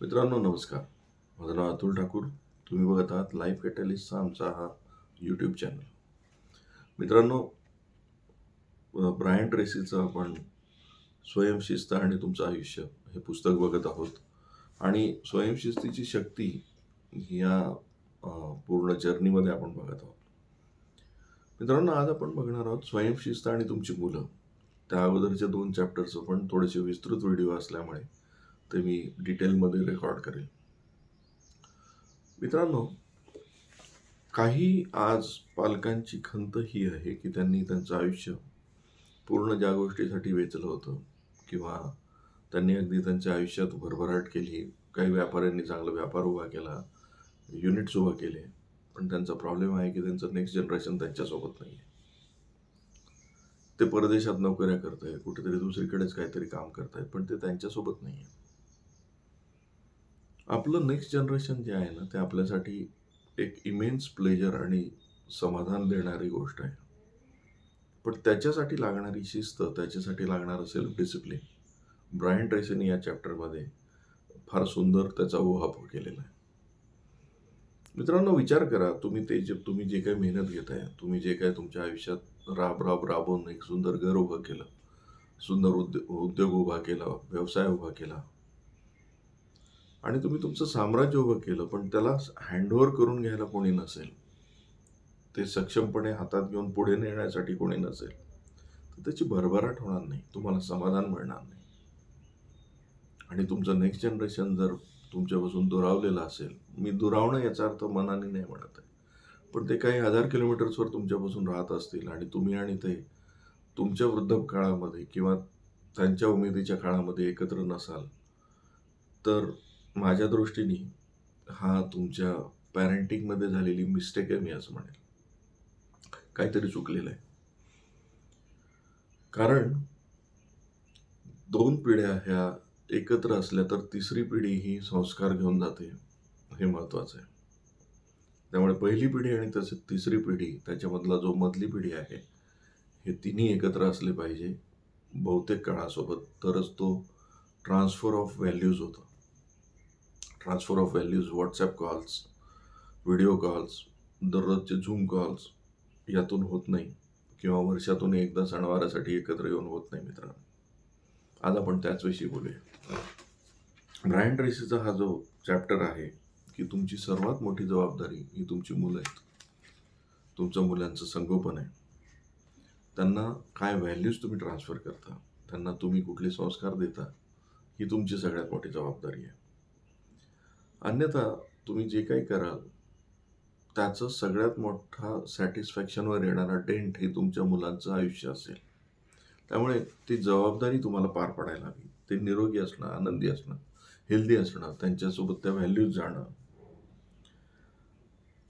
मित्रांनो नमस्कार. माझं नाव अतुल ठाकूर. तुम्ही बघत आहात लाईफ कॅटलिस्टचा आमचा हा यूट्यूब चॅनल मित्रांनो ब्रायन ट्रेसीचं आपण स्वयंशिस्त आणि तुमचं आयुष्य हे पुस्तक बघत आहोत. आणि स्वयंशिस्तीची शक्ती या पूर्ण जर्नीमध्ये आपण बघत आहोत. मित्रांनो आज आपण बघणार आहोत स्वयंशिस्त आणि तुमची मुलं. त्या अगोदरच्या दोन चॅप्टरचं पण थोडेसे विस्तृत व्हिडिओ असल्यामुळे ते मी डिटेलमध्ये रेकॉर्ड करेल. मित्रांनो काही आज पालकांची खंत ही आहे की त्यांनी त्यांचं आयुष्य पूर्ण ज्या गोष्टीसाठी वेचलं होतं किंवा त्यांनी अगदी त्यांच्या आयुष्यात भरभराट केली काही व्यापाऱ्यांनी चांगला व्यापार उभा केला युनिट्स उभा केले पण त्यांचा प्रॉब्लेम आहे की त्यांचं नेक्स्ट जनरेशन त्यांच्यासोबत नाही आहे ते परदेशात नोकऱ्या करत आहे कुठेतरी दुसरीकडेच काहीतरी काम करत आहेत पण ते त्यांच्यासोबत नाही आहे आपलं नेक्स्ट जनरेशन जे आहे ना ते आपल्यासाठी एक इमेन्स प्लेजर आणि समाधान देणारी गोष्ट आहे. पण त्याच्यासाठी लागणारी शिस्त त्याच्यासाठी लागणारं सेल्फ डिसिप्लिन ब्रायन ट्रेसीने या चॅप्टरमध्ये फार सुंदर त्याचा उहापोह केलेला आहे. मित्रांनो विचार करा तुम्ही ते जे तुम्ही जे काही मेहनत घेत आहे तुम्ही जे काही तुमच्या आयुष्यात राब राब राबवून एक सुंदर घर उभं केलं सुंदर उद्योग उद्योग उभा केला व्यवसाय उभा केला आणि तुम्ही तुमचं साम्राज्य उभं केलं पण त्याला हँडओव्हर करून घ्यायला कोणी नसेल. ते सक्षमपणे हातात घेऊन पुढे नेण्यासाठी कोणी नसेल. तर त्याची भरभराट होणार नाही. तुम्हाला समाधान मिळणार नाही. आणि तुमचं नेक्स्ट जनरेशन जर तुमच्यापासून दुरावलेलं असेल मी दुरावणं याचा अर्थ मनाने नाही म्हणत आहे. पण ते काही हजार किलोमीटर्सवर तुमच्यापासून राहत असतील आणि तुम्ही आणि ते तुमच्या वृद्ध काळामध्ये किंवा त्यांच्या उमेदीच्या काळामध्ये एकत्र नसाल तर माझ्या दृष्टीने हा तुमच्या पॅरेंटिंगमध्ये झालेली मिस्टेक आहे मी असं म्हणेल. काहीतरी चुकलेलं आहे. कारण दोन पिढ्या ह्या एकत्र असल्या तर तिसरी पिढी ही संस्कार घेऊन जाते हे महत्त्वाचं आहे. त्यामुळे पहिली पिढी आणि तसेच तिसरी पिढी त्याच्यामधला जो मधली पिढी आहे हे तिन्ही एकत्र असले पाहिजे. बहुतेक काळासोबत तरच तो ट्रान्सफर ऑफ व्हॅल्यूज होतं. Transfer of values WhatsApp calls video calls दररोजचे झूम कॉल्स यातून होत नाही. किंवा वर्षातून एकदा सणवारासाठी एकत्र येऊन होत नाही मित्रांनो. आज आपण त्याचविषयी बोलूया. ब्रायन ट्रेसीचा हा जो चॅप्टर आहे की तुमची सर्वात मोठी जबाबदारी ही तुमची मुलं आहेत. तुमचं मुलांचं संगोपन आहे. त्यांना काय व्हॅल्यूज तुम्ही ट्रान्सफर करता? त्यांना तुम्ही कुठले संस्कार देता? ही तुमची सगळ्यात मोठी जबाबदारी आहे. अन्यथा तुम्ही जे काही कराल त्याचं सगळ्यात मोठा सॅटिस्फॅक्शनवर येणारा डेंट हे तुमच्या मुलांचं आयुष्य असेल. त्यामुळे ती जबाबदारी तुम्हाला पार पाडायला हवी. ते निरोगी असणं आनंदी असणं हेल्दी असणं त्यांच्यासोबत त्या व्हॅल्यूज जाणं.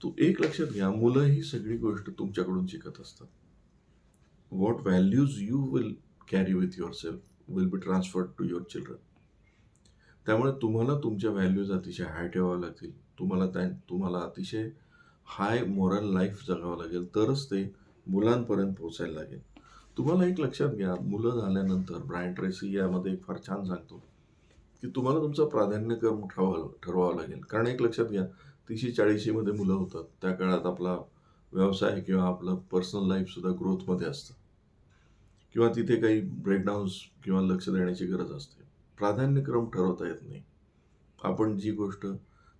तू एक लक्षात घ्या मुलं ही सगळी गोष्ट तुमच्याकडून शिकत असतात. What values you will carry with your self will be transferred to your children त्यामुळे तुम्हाला तुमच्या व्हॅल्यूज अतिशय हाय ठेवाव्या लागतील. तुम्हाला त्या तुम्हाला अतिशय हाय मॉरल लाईफ जगावं लागेल. तरच ते मुलांपर्यंत पोहोचायला लागेल. तुम्हाला एक लक्षात घ्या मुलं झाल्यानंतर ब्रायन ट्रेसी यामध्ये एक फार छान सांगतो की तुम्हाला तुमचं प्राधान्यक्रम ठरवा ठरवावं लागेल. कारण एक लक्षात घ्या तीसशे चाळीशीमध्ये मुलं होतात. त्या काळात आपला व्यवसाय किंवा आपलं पर्सनल लाईफसुद्धा ग्रोथमध्ये असतं. किंवा तिथे काही ब्रेकडाऊन्स किंवा लक्ष देण्याची गरज असते. प्राधान्यक्रम ठरवता येत नाही. आपण जी गोष्ट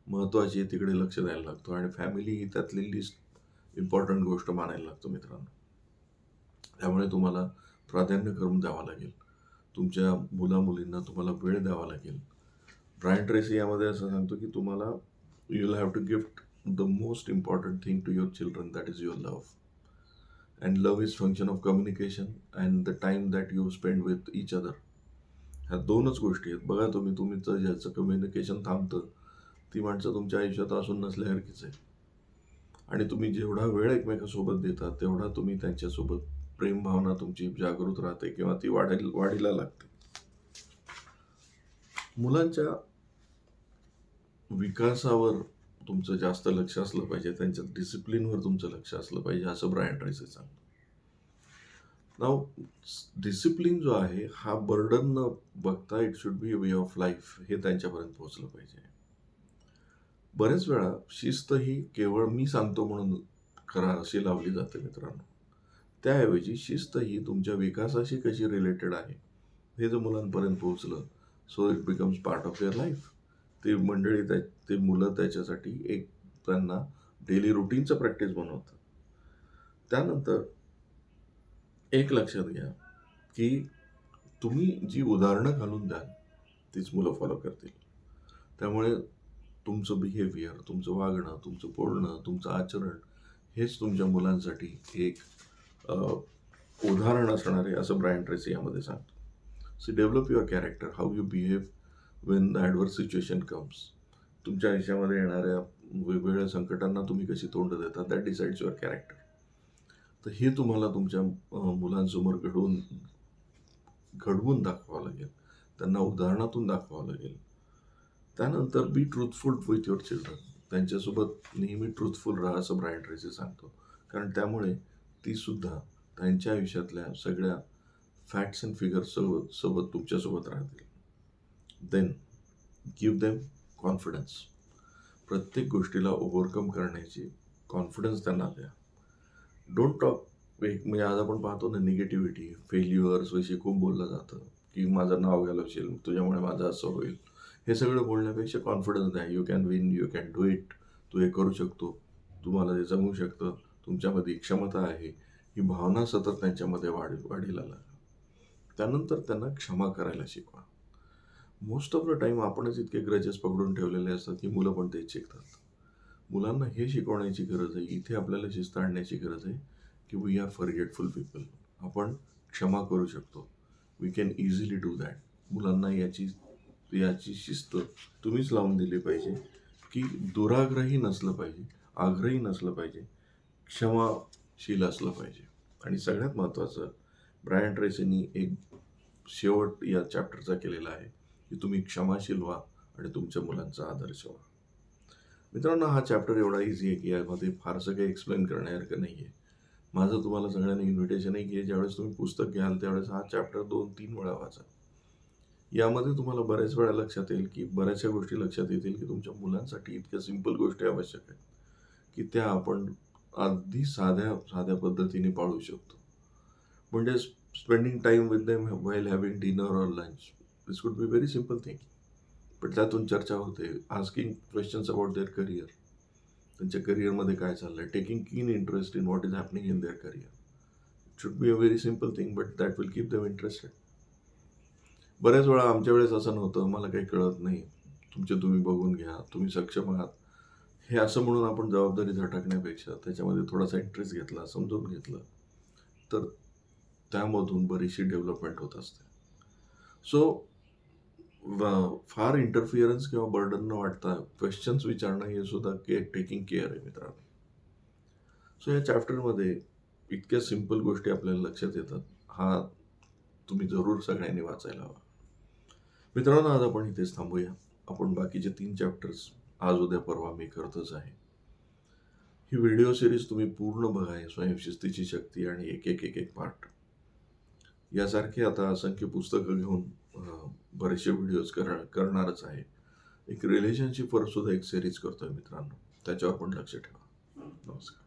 महत्त्वाची आहे तिकडे लक्ष द्यायला लागतो आणि फॅमिली ही त्यातली लिस्ट इम्पॉर्टंट गोष्ट मानायला लागतो मित्रांनो. त्यामुळे तुम्हाला प्राधान्यक्रम द्यावा लागेल. तुमच्या मुलामुलींना तुम्हाला वेळ द्यावा लागेल. ब्रायन ट्रेसी यामध्ये असं सांगतो की तुम्हाला you will have to gift the most important thing to your children that is your love and love is function of communication and the time that you spend with each other ह्या दोनच गोष्टी आहेत. बघा तुम्ही तुमचं ज्याचं communication थांबतं. ती माणसं तुमच्या आयुष्यात असून नसल्यासारखीच आहे आणि तुम्ही जेवढा वेळ एकमेकासोबत देता तेवढा तुम्ही त्यांच्यासोबत प्रेम भावना तुमची जागृत राहते किंवा ती वाढेल वाढीला लागते. मुलांच्या विकासावर तुमचं जास्त लक्ष असलं पाहिजे. त्यांच्या डिसिप्लिनवर तुमचं लक्ष असलं पाहिजे असं ब्रायन ट्रेसी सांगतो. नाव डिसिप्लिन जो आहे हा बर्डन न बघता it should be way of life हे त्यांच्यापर्यंत पोहोचलं पाहिजे. बरेच वेळा शिस्त ही केवळ मी सांगतो म्हणून करा अशी लावली जाते मित्रांनो. त्याऐवजी शिस्त ही तुमच्या विकासाशी कशी रिलेटेड आहे हे जर मुलांपर्यंत पोहोचलं so it becomes part of your life ते मंडळी त्या ते मुलं त्याच्यासाठी एक त्यांना डेली रुटीनचं प्रॅक्टिस बनवतात. त्यानंतर एक लक्षात घ्या की तुम्ही जी उदाहरणं घालून द्याल तीच मुलं फॉलो करतील. त्यामुळे तुमचं बिहेवियर तुमचं वागणं तुमचं बोलणं तुमचं आचरण हेच तुमच्या मुलांसाठी एक उदाहरण असणार आहे असं ब्रायन ट्रेसी यामध्ये सांगतो. See develop your character how you behave when the adverse situation comes तुमच्या आयुष्यामध्ये येणाऱ्या वेगवेगळ्या संकटांना तुम्ही कशी तोंड देता दॅट डिसाइड्स युअर कॅरेक्टर तर हे तुम्हाला तुमच्या मुलांसमोर घडवून घडवून दाखवावं लागेल. त्यांना उदाहरणातून दाखवावं लागेल. त्यानंतर be truthful with your children त्यांच्यासोबत नेहमी ट्रूथफुल राहा असं ब्रायन ट्रेसी सांगतो. कारण त्यामुळे ती सुद्धा त्यांच्या आयुष्यातल्या सगळ्या फॅक्ट्स अँड फिगर्स सोबत सोबत तुमच्यासोबत राहतील. देन गिव्ह देम कॉन्फिडन्स प्रत्येक गोष्टीला ओव्हरकम करण्याची कॉन्फिडन्स त्यांना द्या. डोंट टॉक एक म्हणजे आज आपण पाहतो ना निगेटिव्हिटी फेल्युअर्स विषयी खूप बोललं जातं की माझं नाव घालवशील तुझ्यामुळे माझं असं होईल. हे सगळं बोलण्यापेक्षा कॉन्फिडन्स द्या you can win you can do it तू हे करू शकतो. तुम्हाला ते जमू शकतं. तुमच्यामध्ये क्षमता आहे. ही भावना सतत त्यांच्यामध्ये वाढ वाढीला लागा त्यानंतर त्यांना क्षमा करायला शिकवा. मोस्ट ऑफ द टाईम आपणच इतके ग्रजेस पकडून ठेवलेले असतात की मुलं पण तेच शिकतात. मुलांना हे शिकवण्याची गरज आहे इथे आपल्याला शिस्त आणण्याची गरज आहे की वी आर फॉरगेटफुल पीपल आपण क्षमा करू शकतो. We can easily do that मुलांना याची याची शिस्त तुम्हीच लावून दिली पाहिजे की दुराग्रही नसलं पाहिजे आग्रही नसलं पाहिजे क्षमाशील असलं पाहिजे. आणि सगळ्यात महत्त्वाचं ब्रायन ट्रेसीनी एक शेवट या चॅप्टरचा केलेला आहे की तुम्ही क्षमाशील व्हा आणि तुमच्या मुलांचा आदर्श व्हा मित्रांनो हा चॅप्टर एवढा इझी आहे की यामध्ये फारसं काही एक्सप्लेन करण्यासारखं नाही आहे माझं तुम्हाला सगळ्यांना इन्व्हिटेशन आहे की ज्यावेळेस तुम्ही पुस्तक घ्याल त्यावेळेस हा चॅप्टर दोन तीन वेळा वाचा. यामध्ये तुम्हाला बऱ्याच वेळा लक्षात येईल की बऱ्याचशा गोष्टी लक्षात येतील की तुमच्या मुलांसाठी इतक्या सिंपल गोष्टी आवश्यक आहेत की त्या आपण अगदी साध्या साध्या पद्धतीने पाळू शकतो. म्हणजे spending time with them well having dinner or lunch this would be very simple thing पण त्यातून चर्चा होते. Asking questions about their career त्यांच्या करिअरमध्ये काय चाललं आहे taking keen interest in what is happening in their career it should be a very simple thing but that will keep them interested बऱ्याच वेळा आमच्या वेळेस असं नव्हतं. मला काही कळत नाही. तुमचे तुम्ही बघून घ्या. तुम्ही सक्षम आहात. हे असं म्हणून आपण जबाबदारी झटकण्यापेक्षा त्याच्यामध्ये थोडासा इंटरेस्ट घेतला समजून घेतलं तर त्यामधून बरीचशी डेव्हलपमेंट होत असते. सो फार इंटरफिअरन्स किंवा बर्डन न वाटता क्वेश्चन्स विचारणं हे सुद्धा के टेकिंग केअर आहे मित्रांनो. सो या चॅप्टरमध्ये इतक्या सिंपल गोष्टी आपल्याला लक्षात येतात. हा तुम्ही जरूर सगळ्यांनी वाचायला हवा. मित्रांनो आज आपण इथेच थांबूया. आपण बाकीचे तीन चॅप्टर्स आज उद्या परवा मी करतच आहे. ही व्हिडिओ सिरीज तुम्ही पूर्ण बघा आहे स्वयंशिस्तीची शक्ती आणि एक एक एक एक पार्ट यासारखे आता असंख्य पुस्तकं घेऊन बरेचसे व्हिडिओज कर करणारच आहे. एक रिलेशनशिपवर सुद्धा एक सिरीज करतोय मित्रांनो. त्याच्यावर पण लक्ष ठेवा. नमस्कार.